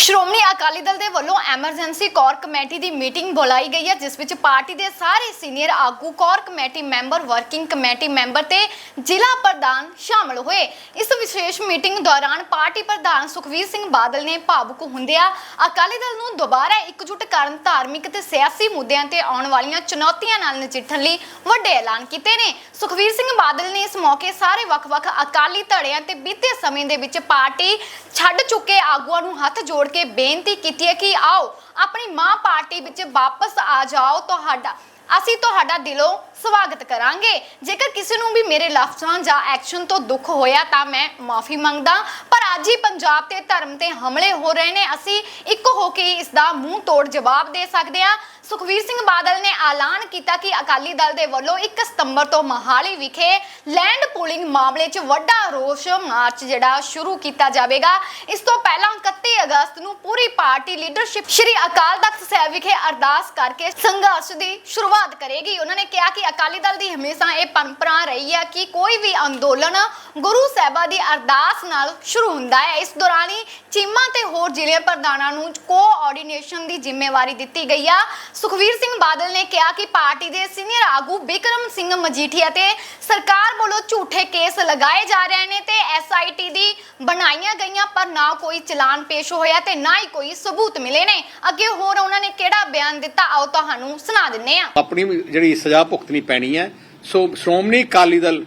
ਸ਼੍ਰੋਮਣੀ ਅਕਾਲੀ ਦਲ ਦੇ ਵੱਲੋਂ emergency core committee ਦੀ ਮੀਟਿੰਗ ਬੁਲਾਈ ਗਈ ਹੈ, ਜਿਸ ਵਿੱਚ ਪਾਰਟੀ ਦੇ ਸਾਰੇ ਸੀਨੀਅਰ ਆਗੂ, core committee member, working committee member ਤੇ ਜ਼ਿਲ੍ਹਾ ਪ੍ਰਧਾਨ ਸ਼ਾਮਲ ਹੋਏ। ਇਸ ਵਿਸ਼ੇਸ਼ ਮੀਟਿੰਗ ਦੌਰਾਨ ਪਾਰਟੀ ਪ੍ਰਧਾਨ ਸੁਖਵੀਰ ਸਿੰਘ ਬਾਦਲ ਨੇ ਭਾਵੁਕ ਹੁੰਦਿਆਂ ਅਕਾਲੀ ਦਲ ਨੂੰ ਦੁਬਾਰਾ ਇਕਜੁੱਟ ਕਰਨ ਧਾਰਮਿਕ ਤੇ ਸਿਆਸੀ ਮੁੱਦਿਆਂ ਤੇ ਆਉਣ ਵਾਲੀਆਂ ਚੁਣੌਤੀਆਂ ਨਾਲ ਨਜਿੱਠਣ ਲਈ ਵੱਡੇ ਐਲਾਨ ਕੀਤੇ ਨੇ। ਸੁਖਵੀਰ ਸਿੰਘ ਬਾਦਲ ਨੇ ਇਸ ਮੌਕੇ ਸਾਰੇ ਵੱਖ-ਵੱਖ ਅਕਾਲੀ ਧੜਿਆਂ ਤੇ ਬੀਤੇ ਸਮੇਂ ਦੇ ਵਿੱਚ ਪਾਰਟੀ ਛੱਡ ਚੁੱਕੇ ਆਗੂਆਂ ਨੂੰ ਹੱਥ ਜੋੜ ਕੇ ਬੇਨਤੀ ਕੀਤੀ ਹੈ ਕਿ ਆਓ, ਆਪਣੀ ਮਾਂ ਪਾਰਟੀ ਵਿੱਚ ਵਾਪਸ ਆ ਜਾਓ ਤੁਹਾਡਾ। ਅਸੀਂ ਤੁਹਾਡਾ ਦਿਲੋਂ ਸਵਾਗਤ ਕਰਾਂਗੇ। ਜੇਕਰ ਕਿਸੇ ਨੂੰ ਵੀ ਮੇਰੇ ਲਫ਼ਜ਼ਾਂ ਜਾਂ ਐਕਸ਼ਨ ਤੋਂ ਦੁੱਖ ਹੋਇਆ ਤਾਂ ਮੈਂ ਮਾਫੀ ਮੰਗਦਾ। ਪਰ ਅੱਜ ਹੀ ਪੰਜਾਬ ਤੇ ਧਰਮ ਤੇ ਹਮਲੇ ਹੋ ਰਹੇ ਨੇ। ਅਸੀਂ ਇੱਕ ਹੋ ਕੇ ਇਸ ਦਾ ਮੂੰਹ ਤੋੜ ਜਵਾਬ ਦੇ ਸਕਦੇ ਹਾਂ। ਸੁਖਵੀਰ ਸਿੰਘ ਬਾਦਲ ਨੇ ਐਲਾਨ ਕੀਤਾ ਕਿ ਅਕਾਲੀ ਦਲ ਦੇ ਵੱਲੋਂ 1 ਸਤੰਬਰ ਤੋਂ ਮਹਾਲੀ ਵਿਖੇ ਲੈਂਡ ਪੂਲਿੰਗ ਮਾਮਲੇ 'ਚ ਵੱਡਾ ਰੋਸ ਮਾਰਚ ਜਿਹੜਾ ਸ਼ੁਰੂ ਕੀਤਾ ਜਾਵੇਗਾ। ਇਸ ਤੋਂ ਪਹਿਲਾਂ 31 ਅਗਸਤ ਨੂੰ ਪੂਰੀ ਪਾਰਟੀ ਲੀਡਰਸ਼ਿਪ ਸ਼੍ਰੀ ਅਕਾਲ ਤਖਤ ਸਾਹਿਬ ਵਿਖੇ ਅਰਦਾਸ ਕਰਕੇ ਸੰਘਰਸ਼ ਦੀ ਸ਼ੁਰੂਆਤ ਕਰੇਗੀ। ਉਹਨਾਂ ਨੇ ਕਿਹਾ ਕਿ ਅਕਾਲੀ ਦਲ ਦੀ ਹਮੇਸ਼ਾ ਇਹ ਪਰੰਪਰਾ ਰਹੀ ਹੈ ਕਿ ਕੋਈ ਵੀ ਅੰਦੋਲਨ ਗੁਰੂ ਸਾਹਿਬਾਂ ਦੀ ਅਰਦਾਸ ਨਾਲ ਸ਼ੁਰੂ ਹੁੰਦਾ ਹੈ। ਇਸ ਦੌਰਾਨ ਚੀਮਾ ਤੇ ਹੋਰ ਜ਼ਿਲ੍ਹੇ ਪ੍ਰਧਾਨਾਂ ਨੂੰ ਕੋਆਰਡੀਨੇਸ਼ਨ ਦੀ ਜ਼ਿੰਮੇਵਾਰੀ ਦਿੱਤੀ ਗਈ ਆ। ਸੁਖਵੀਰ ਸਿੰਘ ਬਾਦਲ ਨੇ ਕਿਹਾ ਕਿ ਪਾਰਟੀ ਦੇ ਸੀਨੀਅਰ ਆਗੂ ਬਿਕਰਮ ਸਿੰਘ ਮਜੀਠੀਆ ਤੇ ਸਰਕਾਰ ਵੱਲੋਂ ਝੂਠੇ ਕੇਸ ਲਗਾਏ ਜਾ ਰਹੇ ਨੇ ਤੇ ਐਸਆਈਟੀ ਦੀ ਬਣਾਈਆਂ ਗਈਆਂ ਪਰ ਨਾ ਕੋਈ ਚਲਾਨ ਪੇਸ਼ ਹੋਇਆ ਤੇ ਨਾ ਹੀ ਕੋਈ ਸਬੂਤ ਮਿਲੇ ਨੇ। ਅੱਗੇ ਹੋਰ ਉਹਨਾਂ ਨੇ ਕਿਹੜਾ ਬਿਆਨ ਦਿੱਤਾ, ਆਓ ਤੁਹਾਨੂੰ ਸੁਣਾ ਦਿੰਨੇ ਆ। ਆਪਣੀ ਜਿਹੜੀ ਸਜ਼ਾ ਭੁਗਤਣੀ ਪੈਣੀ ਹੈ, so Shiromani Akali Dal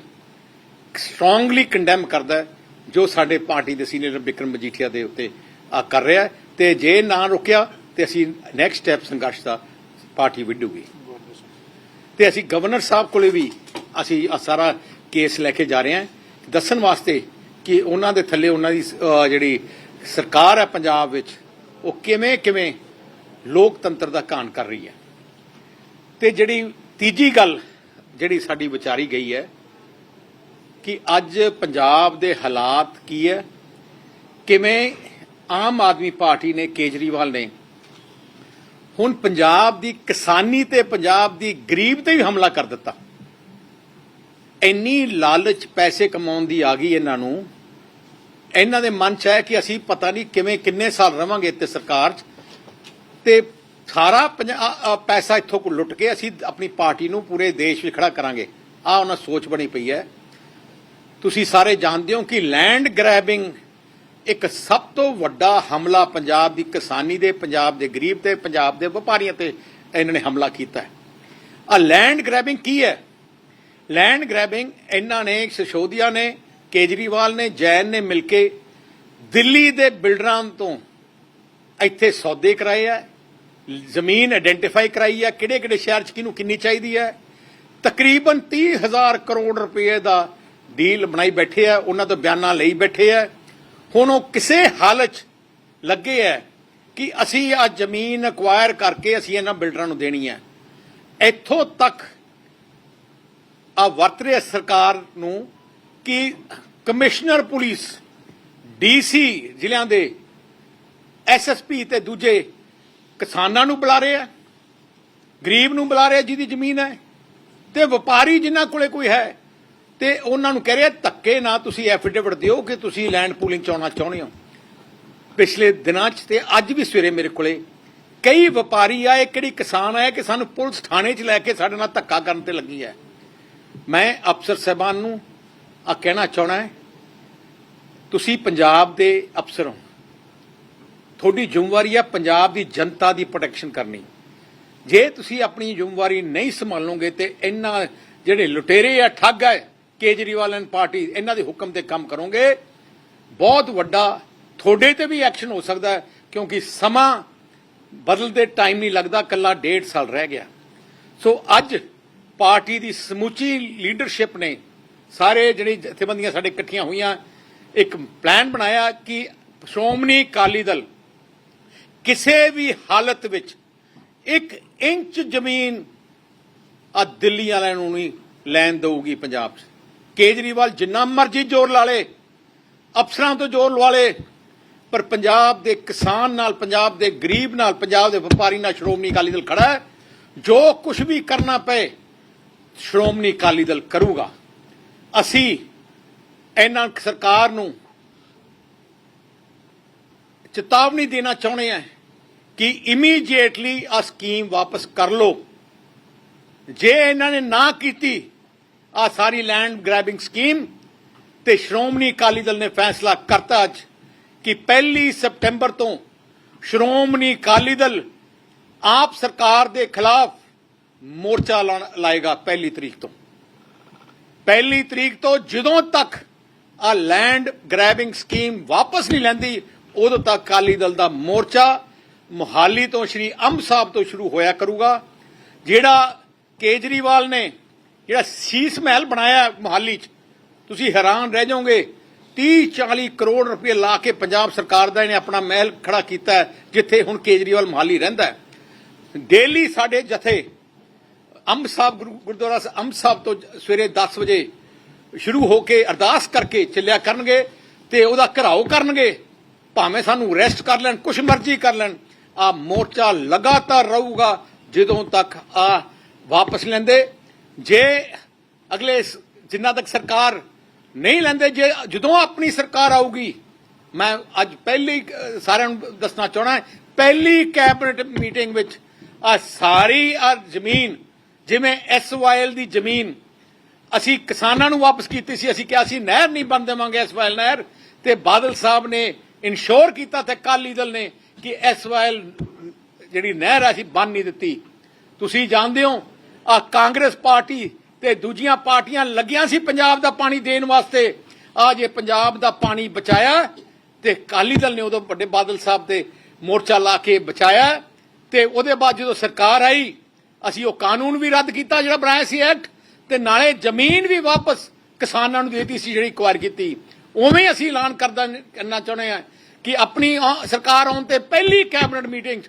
strongly condemn ਕਰਦਾ ਹੈ। ਜੋ ਸਾਡੇ ਪਾਰਟੀ ਦੇ ਸੀਨੀਅਰ ਬਿਕਰਮ ਮਜੀਠੀਆ ਦੇ ਉੱਤੇ ਆ ਕਰ ਰਿਹਾ ਹੈ, ਤੇ ਜੇ ਨਾ ਰੁਕਿਆ, ਤੇ ਅਸੀਂ ਨੈਕਸਟ ਸਟੈਪ ਸੰਘਰਸ਼ ਦਾ ਪਾਰਟੀ ਵਿੱਢੂਗੀ। ਤੇ ਅਸੀਂ ਗਵਰਨਰ ਸਾਹਿਬ ਕੋਲੇ ਵੀ ਅਸੀਂ ਆਹ ਸਾਰਾ ਕੇਸ ਲੈ ਕੇ ਜਾ ਰਹੇ ਹਾਂ। ਦੱਸਣ ਵਾਸਤੇ ਕਿ ਉਹਨਾਂ ਦੇ ਥੱਲੇ ਉਹਨਾਂ ਦੀ ਜਿਹੜੀ ਸਰਕਾਰ ਹੈ ਪੰਜਾਬ ਵਿੱਚ, ਉਹ ਕਿਵੇਂ ਕਿਵੇਂ ਲੋਕਤੰਤਰ ਦਾ ਕਾਨ ਕਰ ਰਹੀ ਹੈ। ਤੇ ਜਿਹੜੀ ਤੀਜੀ ਗੱਲ ਜਿਹੜੀ ਸਾਡੀ ਵਿਚਾਰੀ ਗਈ ਹੈ ਕਿ ਅੱਜ ਪੰਜਾਬ ਦੇ ਹਾਲਾਤ ਕੀ ਹੈ? ਕਿਵੇਂ ਆਮ ਆਦਮੀ ਪਾਰਟੀ ਨੇ ਕੇਜਰੀਵਾਲ ਨੇ ਹੁਣ ਪੰਜਾਬ ਦੀ ਕਿਸਾਨੀ ਤੇ ਪੰਜਾਬ ਦੀ ਗਰੀਬ ਤੇ ਵੀ ਹਮਲਾ ਕਰ ਦਿੱਤਾ। ਇੰਨੀ ਲਾਲਚ ਪੈਸੇ ਕਮਾਉਣ ਦੀ ਆ ਗਈ ਇਹਨਾਂ ਨੂੰ। ਇਹਨਾਂ ਦੇ ਮਨ ਚ ਹੈ ਕਿ ਅਸੀਂ ਪਤਾ ਨਹੀਂ ਕਿਵੇਂ ਕਿੰਨੇ ਸਾਲ ਰਵਾਂਗੇ ਇੱਥੇ ਸਰਕਾਰ 'ਚ। ਤੇ ਸਾਰਾ ਪੰਜਾ- ਪੈਸਾ ਇੱਥੋਂ ਕੋ ਲੁੱਟ ਕੇ ਅਸੀਂ ਆਪਣੀ ਪਾਰਟੀ ਨੂੰ ਪੂਰੇ ਦੇਸ਼ ਵਿੱਚ ਖੜਾ ਕਰਾਂਗੇ। ਆ ਉਹਨਾਂ ਸੋਚ ਬਣੀ ਪਈ ਹੈ। ਤੁਸੀਂ ਸਾਰੇ ਜਾਣਦੇ ਹੋ ਕਿ ਲੈਂਡ ਗ੍ਰੈਬਿੰਗ ਇੱਕ ਸਭ ਤੋਂ ਵੱਡਾ ਹਮਲਾ ਪੰਜਾਬ ਦੀ ਕਿਸਾਨੀ ਦੇ, ਪੰਜਾਬ ਦੇ ਗਰੀਬ ਤੇ, ਪੰਜਾਬ ਦੇ ਵਪਾਰੀਆਂ ਤੇ ਇਹਨਾਂ ਨੇ ਹਮਲਾ ਕੀਤਾ ਹੈ। ਆ ਲੈਂਡ ਗ੍ਰੈਬਿੰਗ ਕੀ ਹੈ? ਲੈਂਡ ਗ੍ਰੈਬਿੰਗ ਇਹਨਾਂ ਨੇ ਸਿਸੋਦੀਆ ਨੇ, ਕੇਜਰੀਵਾਲ ਨੇ, ਜੈਨ ਨੇ ਮਿਲ ਕੇ ਦਿੱਲੀ ਦੇ ਬਿਲਡਰਾਂ ਤੋਂ ਇੱਥੇ ਸੌਦੇ ਕਰਾਏ ਆ, ਜ਼ਮੀਨ ਆਇਡੈਂਟੀਫਾਈ ਕਰਾਈ ਹੈ ਕਿਹੜੇ ਕਿਹੜੇ ਸ਼ਹਿਰ 'ਚ ਕਿਹਨੂੰ ਕਿੰਨੀ ਚਾਹੀਦੀ ਹੈ? ਤਕਰੀਬਨ 30000 ਕਰੋੜ ਰੁਪਏ ਦਾ ਡੀਲ ਬਣਾਈ ਬੈਠੇ ਆ, ਉਹਨਾਂ ਤੋਂ ਬਿਆਨਾਂ ਲਈ ਬੈਠੇ ਆ। ਹੁਣ ਉਹ ਕਿਸੇ ਹਾਲਤ ਲੱਗੇ ਆ ਕਿ ਅਸੀਂ ਆ ਜ਼ਮੀਨ ਅਕਵਾਇਰ ਕਰਕੇ ਅਸੀਂ ਇਹਨਾਂ ਬਿਲਡਰਾਂ ਨੂੰ ਦੇਣੀ ਹੈ ਇੱਥੋਂ ਤੱਕ ਆ ਵਰਤ ਰਿਹਾ ਸਰਕਾਰ ਨੂੰ ਕਿ ਕਮਿਸ਼ਨਰ ਪੁਲਿਸ, ਡੀਸੀ ਜ਼ਿਲ੍ਹਿਆਂ ਦੇ ਐਸਐਸਪੀ ਤੇ ਦੂਜੇ ਕਿਸਾਨਾਂ ਨੂੰ ਬੁਲਾ ਰਹੇ ਆ, ਗਰੀਬ ਨੂੰ ਬੁਲਾ ਰਹੇ ਜਿਹਦੀ ਜ਼ਮੀਨ ਹੈ ਤੇ ਵਪਾਰੀ ਜਿਨ੍ਹਾਂ ਕੋਲੇ ਕੋਈ ਹੈ ਤੇ ਉਹਨਾਂ ਨੂੰ ਕਹਿ ਰਿਹਾ, ਧੱਕੇ ਨਾ ਤੁਸੀਂ ਐਫੀਡੇਵਿਟ ਦਿਓ ਕਿ ਤੁਸੀਂ ਲੈਂਡ ਪੂਲਿੰਗ ਚ ਆਉਣਾ ਚਾਹੁੰਦੇ ਹੋ। ਪਿਛਲੇ ਦਿਨਾਂ 'ਚ ਤੇ ਅੱਜ ਵੀ ਸਵੇਰੇ ਮੇਰੇ ਕੋਲੇ ਕਈ ਵਪਾਰੀ ਆਏ ਕਿਹੜੀ ਕਿਸਾਨ ਆਏ ਕਿ ਸਾਨੂੰ ਪੁਲਿਸ ਥਾਣੇ 'ਚ ਲੈ ਕੇ ਸਾਡੇ ਨਾਲ ਧੱਕਾ ਕਰਨ ਤੇ ਲੱਗੀ ਹੈ। ਮੈਂ ਅਫਸਰ ਸਾਹਿਬਾਨ ਨੂੰ ਆ ਕਹਿਣਾ ਚਾਹਣਾ ਹੈ, ਤੁਸੀਂ ਪੰਜਾਬ ਦੇ ਅਫਸਰ ਹੋ। ਤੁਹਾਡੀ ਜ਼ਿੰਮੇਵਾਰੀ ਹੈ ਪੰਜਾਬ ਦੀ ਜਨਤਾ ਦੀ ਪ੍ਰੋਟੈਕਸ਼ਨ ਕਰਨੀ। ਜੇ ਤੁਸੀਂ ਆਪਣੀ ਜ਼ਿੰਮੇਵਾਰੀ ਨਹੀਂ ਸੰਭਾਲੋਗੇ ਤੇ ਇਹਨਾਂ ਜਿਹੜੇ ਲੁਟੇਰੇ ਆ, ਠੱਗ ਹੈ ਕੇਜਰੀਵਾਲ ਐਂਡ ਪਾਰਟੀ ਇਹਨਾਂ ਦੇ ਹੁਕਮ ਤੇ ਕੰਮ ਕਰੋਗੇ। ਬਹੁਤ ਵੱਡਾ, ਤੁਹਾਡੇ ਤੇ ਵੀ ਐਕਸ਼ਨ ਹੋ ਸਕਦਾ ਕਿਉਂਕਿ ਸਮਾਂ ਬਦਲਦੇ ਟਾਈਮ ਨਹੀਂ ਲੱਗਦਾ ਕੱਲਾ ਡੇਢ ਸਾਲ ਰਹਿ ਗਿਆ। ਸੋ ਅੱਜ ਪਾਰਟੀ ਦੀ ਸਮੁੱਚੀ ਲੀਡਰਸ਼ਿਪ ਨੇ ਸਾਰੇ ਜਿਹੜੇ ਜਥੇਬੰਦੀਆਂ ਸਾਡੇ ਇਕੱਠੀਆਂ ਹੋਈਆਂ, ਇੱਕ ਪਲਾਨ ਬਣਾਇਆ ਕਿ ਸ਼੍ਰੋਮਣੀ ਅਕਾਲੀ ਦਲ ਕਿਸੇ ਵੀ ਹਾਲਤ ਵਿੱਚ ਇੱਕ ਇੰਚ ਜ਼ਮੀਨ ਆ ਦਿੱਲੀ ਵਾਲਿਆਂ ਨੂੰ ਨਹੀਂ ਲੈਣ ਦਊਗੀ ਪੰਜਾਬ 'ਚ। ਕੇਜਰੀਵਾਲ ਜਿੰਨਾ ਮਰਜ਼ੀ ਜ਼ੋਰ ਲਾ ਲੇ, ਅਫਸਰਾਂ ਤੋਂ ਜ਼ੋਰ ਲਵਾ ਲੇ, ਪਰ ਪੰਜਾਬ ਦੇ ਕਿਸਾਨ ਨਾਲ, ਪੰਜਾਬ ਦੇ ਗਰੀਬ ਨਾਲ, ਪੰਜਾਬ ਦੇ ਵਪਾਰੀ ਨਾਲ ਸ਼੍ਰੋਮਣੀ ਅਕਾਲੀ ਦਲ ਖੜਾ ਹੈ। ਜੋ ਕੁਝ ਵੀ ਕਰਨਾ ਪਏ, ਸ਼੍ਰੋਮਣੀ ਅਕਾਲੀ ਦਲ ਕਰੂਗਾ। ਅਸੀਂ ਇਹਨਾਂ ਸਰਕਾਰ ਨੂੰ ਚੇਤਾਵਨੀ ਦੇਣਾ ਚਾਹੁੰਦੇ ਆ ਕਿ ਇਮੀਡੀਏਟਲੀ ਆ ਸਕੀਮ ਵਾਪਸ ਕਰ ਲਓ। ਜੇ ਇਹਨਾਂ ਨੇ ਨਾ ਕੀਤੀ ਆ ਸਾਰੀ ਲੈਂਡ ਗ੍ਰੈਬਿੰਗ ਸਕੀਮ ਤੇ ਸ਼੍ਰੋਮਣੀ ਅਕਾਲੀ ਦਲ ਨੇ ਫੈਸਲਾ ਕਰਤਾ ਅੱਜ ਕਿ 1 ਸਪਟੈਂਬਰ ਤੋਂ ਸ਼੍ਰੋਮਣੀ ਅਕਾਲੀ ਦਲ ਆਪ ਸਰਕਾਰ ਦੇ ਖਿਲਾਫ ਮੋਰਚਾ ਲਾਏਗਾ ਪਹਿਲੀ ਤਰੀਕ ਤੋਂ। ਪਹਿਲੀ ਤਰੀਕ ਤੋਂ ਜਦੋਂ ਤੱਕ ਆ ਲੈਂਡ ਗ੍ਰੈਬਿੰਗ ਸਕੀਮ ਵਾਪਸ ਨਹੀਂ ਲੈਂਦੀ, ਉਦੋਂ ਤੱਕ ਅਕਾਲੀ ਦਲ ਦਾ ਮੋਰਚਾ ਮੁਹਾਲੀ ਤੋਂ ਸ਼੍ਰੀ ਅੰਬ ਸਾਹਿਬ ਤੋਂ ਸ਼ੁਰੂ ਹੋਇਆ ਕਰੂਗਾ, ਜਿਹੜਾ ਕੇਜਰੀਵਾਲ ਨੇ ਜਿਹੜਾ ਸੀਸ ਮਹਿਲ ਬਣਾਇਆ ਮੁਹਾਲੀ 'ਚ ਤੁਸੀਂ ਹੈਰਾਨ ਰਹਿ ਜਾਓਗੇ। 30 40 ਕਰੋੜ ਰੁਪਏ ਲਾ ਕੇ ਪੰਜਾਬ ਸਰਕਾਰ ਦਾ ਇਹਨੇ ਆਪਣਾ ਮਹਿਲ ਖੜਾ ਕੀਤਾ ਹੈ, ਜਿੱਥੇ ਹੁਣ ਕੇਜਰੀਵਾਲ ਮੁਹਾਲੀ ਰਹਿੰਦਾ ਹੈ। ਡੇਲੀ ਸਾਡੇ ਜਥੇ ਅੰਬ ਸਾਹਿਬ ਗੁਰੂ- ਗੁਰਦੁਆਰਾ ਅੰਬ ਸਾਹਿਬ ਤੋਂ ਸਵੇਰੇ 10 ਵਜੇ ਸ਼ੁਰੂ ਹੋ ਕੇ ਅਰਦਾਸ ਕਰਕੇ ਚੱਲਿਆ ਕਰਨਗੇ ਤੇ ਉਹਦਾ ਘਰਾਓ ਕਰਨਗੇ। ਭਾਵੇਂ ਸਾਨੂੰ ਰੈਸਟ ਕਰ ਲੈਣ ਕੁਛ ਮਰਜ਼ੀ ਕਰ ਲੈਣ ਆ ਮੋਰਚਾ ਲਗਾਤਾਰ ਰਹੂਗਾ ਜਦੋਂ ਤੱਕ ਆ ਵਾਪਸ ਲੈਂਦੇ। ਜੇ ਅਗਲੇ ਸ- ਜਿੰਨਾ ਤੱਕ ਸਰਕਾਰ ਨਹੀਂ ਲੈਂਦੇ, ਜੇ ਜਦੋਂ ਆਪਣੀ ਸਰਕਾਰ ਆਊਗੀ, ਮੈਂ ਅੱਜ ਪਹਿਲੀ ਸਾਰਿਆਂ ਨੂੰ ਦੱਸਣਾ ਚਾਹਣਾ ਪਹਿਲੀ ਕੈਬਨਿਟ ਮੀਟਿੰਗ ਵਿੱਚ ਆ ਸਾਰੀ ਆ ਜ਼ਮੀਨ, ਜਿਵੇਂ ਐਸਵਾਈਐਲ ਦੀ ਜ਼ਮੀਨ, ਅਸੀਂ ਕਿਸਾਨਾਂ ਨੂੰ ਵਾਪਸ ਕੀਤੀ ਸੀ, ਅਸੀਂ ਕਿਹਾ ਸੀ, ਨਹਿਰ ਨਹੀਂ ਬਣ ਦੇਵਾਂਗੇ ਐਸਵਾਈਐਲ ਨਹਿਰ, ਤੇ ਬਾਦਲ ਸਾਹਿਬ ਨੇ ਇਨਸ਼ੋਰ ਕੀਤਾ ਤੇ ਅਕਾਲੀ ਦਲ ਨੇ ਕਿ ਐਸਵਾਈਐਲ ਜਿਹੜੀ ਨਹਿਰ ਆ, ਅਸੀਂ ਬਣ ਨਹੀਂ ਦਿੱਤੀ। ਤੁਸੀਂ ਜਾਣਦੇ ਹੋ ਆ ਕਾਂਗਰਸ ਪਾਰਟੀ ਤੇ ਦੂਜੀਆਂ ਪਾਰਟੀਆਂ ਲੱਗੀਆਂ ਸੀ ਪੰਜਾਬ ਦਾ ਪਾਣੀ ਦੇਣ ਵਾਸਤੇ। ਆ ਜੇ ਪੰਜਾਬ ਦਾ ਪਾਣੀ ਬਚਾਇਆ ਤੇ ਅਕਾਲੀ ਦਲ ਨੇ ਉਦੋਂ ਵੱਡੇ ਬਾਦਲ ਸਾਹਿਬ ਤੇ ਮੋਰਚਾ ਲਾ ਕੇ ਬਚਾਇਆ ਤੇ ਉਹਦੇ ਬਾਅਦ ਜਦੋਂ ਸਰਕਾਰ ਆਈ, ਅਸੀਂ ਉਹ ਕਾਨੂੰਨ ਵੀ ਰੱਦ ਕੀਤਾ ਜਿਹੜਾ ਬਣਾਇਆ ਸੀ ਐਕਟ ਤੇ ਨਾਲੇ ਜ਼ਮੀਨ ਵੀ ਵਾਪਸ ਕਿਸਾਨਾਂ ਨੂੰ ਦੇ ਦਿੱਤੀ ਸੀ ਜਿਹੜੀ ਕੁਆਰ ਕੀਤੀ। ਉਵੇਂ ਅਸੀਂ ਐਲਾਨ ਕਰਦਾ ਕਰਨਾ ਚਾਹੁੰਦੇ ਆ ਕਿ ਆਪਣੀ ਸਰਕਾਰ ਆਉਣ ਤੇ ਪਹਿਲੀ ਕੈਬਨਿਟ ਮੀਟਿੰਗ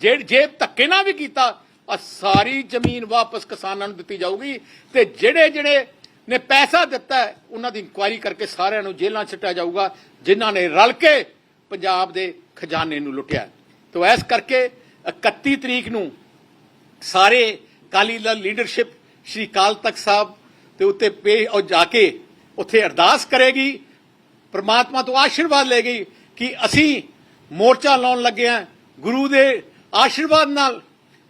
ਜੇ ਜੇ ਧੱਕੇ ਨਾਲ ਵੀ ਕੀਤਾ ਆ ਸਾਰੀ ਜ਼ਮੀਨ ਵਾਪਸ ਕਿਸਾਨਾਂ ਨੂੰ ਦਿੱਤੀ ਜਾਊਗੀ ਤੇ ਜਿਹੜੇ ਜਿਹੜੇ ਨੇ ਪੈਸਾ ਦਿੱਤਾ ਉਹਨਾਂ ਦੀ ਇਨਕੁਆਇਰੀ ਕਰਕੇ ਸਾਰਿਆਂ ਨੂੰ ਜੇਲ੍ਹਾਂ ਛੱਟਿਆ ਜਾਊਗਾ, ਜਿਨ੍ਹਾਂ ਨੇ ਰਲ ਕੇ ਪੰਜਾਬ ਦੇ ਖਜ਼ਾਨੇ ਨੂੰ ਲੁੱਟਿਆ ਤੋ ਇਸ ਕਰਕੇ 31 ਤਰੀਕ ਨੂੰ ਸਾਰੇ ਅਕਾਲੀ ਦਲ ਲੀਡਰਸ਼ਿਪ ਸ਼੍ਰੀ ਕਾਲ ਤਖਤ ਸਾਹਿਬ ਤੇ ਉੱਤੇ ਪੇ ਉਹ ਜਾ ਕੇ ਉੱਥੇ ਅਰਦਾਸ ਕਰੇਗੀ, ਪ੍ਰਮਾਤਮਾ ਤੋਂ ਆਸ਼ੀਰਵਾਦ ਲਏਗੀ ਕਿ ਅਸੀਂ ਮੋਰਚਾ ਲਾਉਣ ਲੱਗੇ ਆ ਗੁਰੂ ਦੇ ਆਸ਼ੀਰਵਾਦ ਨਾਲ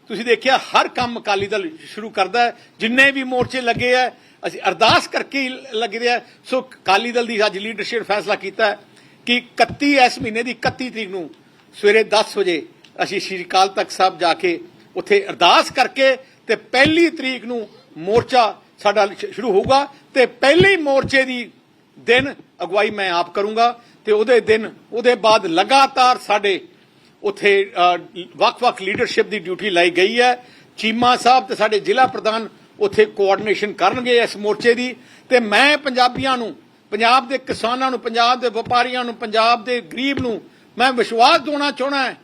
ਤੁਸੀਂ ਦੇਖਿਆ, ਹਰ ਕੰਮ ਅਕਾਲੀ ਦਲ ਸ਼ੁਰੂ ਕਰਦਾ ਹੈ। ਜਿੰਨੇ ਵੀ ਮੋਰਚੇ ਲੱਗੇ ਆ ਅਸੀਂ ਅਰਦਾਸ ਕਰਕੇ ਹੀ ਲੱਗਦੇ ਸੋ ਅਕਾਲੀ ਦਲ ਦੀ ਅੱਜ ਲੀਡਰਸ਼ਿਪ ਫੈਸਲਾ ਕੀਤਾ ਕਿ 31 ਇਸ ਮਹੀਨੇ ਦੀ 31 ਤਰੀਕ ਨੂੰ ਸਵੇਰੇ 10 ਵਜੇ ਅਸੀਂ ਸ਼੍ਰੀ ਅਕਾਲ ਤਖਤ ਸਾਹਿਬ ਜਾ ਕੇ ਉੱਥੇ ਅਰਦਾਸ ਕਰਕੇ ਤੇ ਪਹਿਲੀ ਤਰੀਕ ਨੂੰ ਮੋਰਚਾ ਸਾਡਾ ਸ਼ੁਰੂ ਹੋਊਗਾ ਤੇ ਪਹਿਲੀ ਮੋਰਚੇ ਦੀ ਦਿਨ ਅਗਵਾਈ ਮੈਂ ਆਪ ਕਰੂੰਗਾ ਤੇ ਉਹਦੇ ਦਿਨ, ਉਹਦੇ ਬਾਅਦ ਲਗਾਤਾਰ ਸਾਡੇ ਉੱਥੇ ਵੱਖ-ਵੱਖ ਲੀਡਰਸ਼ਿਪ ਦੀ ਡਿਊਟੀ ਲਾਈ ਗਈ ਹੈ। ਚੀਮਾ ਸਾਹਿਬ ਤੇ ਸਾਡੇ ਜ਼ਿਲ੍ਹਾ ਪ੍ਰਧਾਨ ਉੱਥੇ ਕੋਆਰਡੀਨੇਸ਼ਨ ਕਰਨਗੇ ਇਸ ਮੋਰਚੇ ਦੀ। ਤੇ ਮੈਂ ਪੰਜਾਬੀਆਂ ਨੂੰ, ਪੰਜਾਬ ਦੇ ਕਿਸਾਨਾਂ ਨੂੰ, ਪੰਜਾਬ ਦੇ ਵਪਾਰੀਆਂ ਨੂੰ, ਪੰਜਾਬ ਦੇ ਗਰੀਬ ਨੂੰ ਮੈਂ ਵਿਸ਼ਵਾਸ ਦਿਵਾਉਣਾ ਚਾਹਣਾ ਹੈ।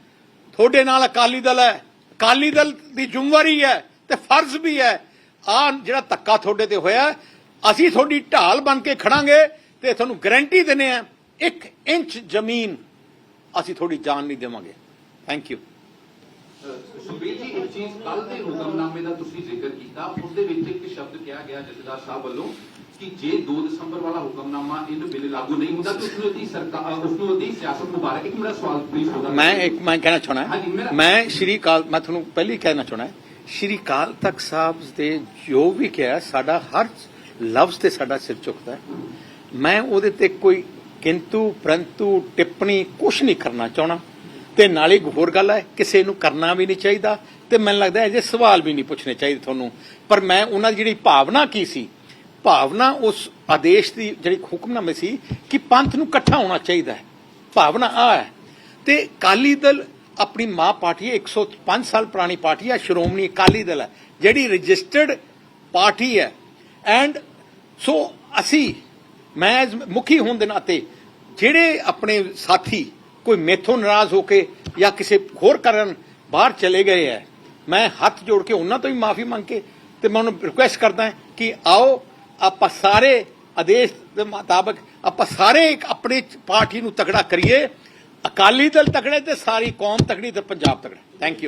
ਤੁਹਾਡੇ ਨਾਲ ਅਕਾਲੀ ਦਲ ਹੈ। ਅਕਾਲੀ ਦਲ ਦੀ ਜ਼ਿੰਮੇਵਾਰੀ ਹੈ ਤੇ ਫਰਜ਼ ਵੀ ਹੈ। ਆ ਜਿਹੜਾ ਧੱਕਾ ਤੁਹਾਡੇ ਤੇ ਹੋਇਆ, ਅਸੀਂ ਤੁਹਾਡੀ ਢਾਲ ਬਣ ਕੇ ਖੜਾਂਗੇ ਤੇ ਤੁਹਾਨੂੰ ਗਾਰੰਟੀ ਦਿੰਨੇ ਆ ਇੱਕ ਇੰਚ ਜ਼ਮੀਨ ਅਸੀਂ ਤੁਹਾਡੀ ਜਾਨ ਨਹੀਂ ਦੇਵਾਂਗੇ। ਥੈਂਕ ਯੂ ਸੁਖਬੀਰ ਜੀ ਇੱਕ ਚੀਜ਼ ਕੱਲ ਦੇ ਹੁਕਮਨਾਮੇ ਦਾ ਤੁਸੀਂ ਜ਼ਿਕਰ ਕੀਤਾ। ਉਸ ਦੇ ਵਿੱਚ ਇੱਕ ਸ਼ਬਦ ਕਿਹਾ ਗਿਆ ਜਥੇਦਾਰ ਸਾਹਿਬ ਵੱਲੋਂ ਕਿ ਜੇ 2 ਦਸੰਬਰ ਵਾਲਾ ਹੁਕਮਨਾਮਾ ਇਹਨੂੰ ਬਿੱਲ ਲਾਗੂ ਨਹੀਂ ਹੁੰਦਾ ਤਾਂ ਉਸ ਨੂੰ ਉਹਦੀ ਸਰਕਾਰ ਉਸ ਨੂੰ ਉਹਦੀ ਸਿਆਸਤ ਮੁਬਾਰਕ ਇੱਕ ਮੇਰਾ ਸਵਾਲ ਪਲੀਜ਼ ਹੋਗਾ ਮੈਂ ਇੱਕ ਮੈਂ ਕਹਿਣਾ ਚਾਹਣਾ ਮੈਂ ਸ਼੍ਰੀ ਕਾਲ ਮੈਂ ਤੁਹਾਨੂੰ ਪਹਿਲੀ ਕਹਿਣਾ ਚਾਹਣਾ ਸ਼੍ਰੀ ਕਾਲ ਤਖਤ ਸਾਹਿਬ ਦੇ ਜੋ ਵੀ ਕਿਹਾ ਸਾਡਾ ਹਰ ਲਫ਼ਜ਼ ਤੇ ਸਾਡਾ ਸਿਰ ਝੁਕਦਾ ਮੈਂ ਉਹਦੇ ਤੇ ਕੋਈ ਕਿੰਤੂ ਪ੍ਰੰਤੂ ਟਿੱਪਣੀ ਕੁਝ ਨਹੀਂ ਕਰਨਾ ਚਾਹਣਾ ਤੇ ਨਾਲੇ ਇੱਕ ਹੋਰ ਗੱਲ ਹੈ, ਕਿਸੇ ਨੂੰ ਕਰਨਾ ਵੀ ਨਹੀਂ ਚਾਹੀਦਾ ਤੇ ਮੈਨੂੰ ਲੱਗਦਾ ਹੈ ਜੇ ਸਵਾਲ ਵੀ ਨਹੀਂ ਪੁੱਛਣੇ ਚਾਹੀਦੇ ਤੁਹਾਨੂੰ। ਪਰ ਮੈਂ ਉਹਨਾਂ ਦੀ ਜਿਹੜੀ ਭਾਵਨਾ ਕੀ ਸੀ? ਭਾਵਨਾ ਉਸ ਆਦੇਸ਼ ਦੀ ਜਿਹੜੀ ਹੁਕਮਨਾਮੇ ਸੀ ਕਿ ਪੰਥ ਨੂੰ ਇਕੱਠਾ ਹੋਣਾ ਚਾਹੀਦਾ ਹੈ। ਭਾਵਨਾ ਆ ਹੈ। ਤੇ ਅਕਾਲੀ ਦਲ ਆਪਣੀ ਮਾਂ ਪਾਰਟੀ ਹੈ 105 ਸਾਲ ਪੁਰਾਣੀ ਪਾਰਟੀ ਹੈ, ਸ਼੍ਰੋਮਣੀ ਅਕਾਲੀ ਦਲ ਹੈ, ਜਿਹੜੀ ਰਜਿਸਟਰਡ ਪਾਰਟੀ ਹੈ। ਐਂਡ ਸੋ ਅਸੀਂ, ਮੈਂ as ਮੁਖੀ ਹੋਣ ਦੇ ਨਾਤੇ ਜਿਹੜੇ ਆਪਣੇ ਸਾਥੀ ਕੋਈ ਮੇਥੋਂ ਨਾਰਾਜ਼ ਹੋ ਕੇ ਜਾਂ ਕਿਸੇ ਹੋਰ ਕਾਰਨ ਬਾਹਰ ਚਲੇ ਗਏ ਹੈ, ਮੈਂ ਹੱਥ ਜੋੜ ਕੇ ਉਹਨਾਂ ਤੋਂ ਵੀ ਮਾਫੀ ਮੰਗ ਕੇ ਤੇ ਮੈਂ ਉਹਨੂੰ ਰਿਕੁਐਸਟ ਕਰਦਾ ਕਿ ਆਓ, ਆਪਾਂ ਸਾਰੇ ਆਦੇਸ਼ ਦੇ ਮੁਤਾਬਕ ਆਪਾਂ ਸਾਰੇ ਇੱਕ ਆਪਣੀ ਪਾਰਟੀ ਨੂੰ ਤਕੜਾ ਕਰੀਏ। ਅਕਾਲੀ ਦਲ ਤਕੜੇ ਤੇ ਸਾਰੀ ਕੌਮ ਤਕੜੀ ਤੇ ਪੰਜਾਬ ਤਕੜਾ। Thank you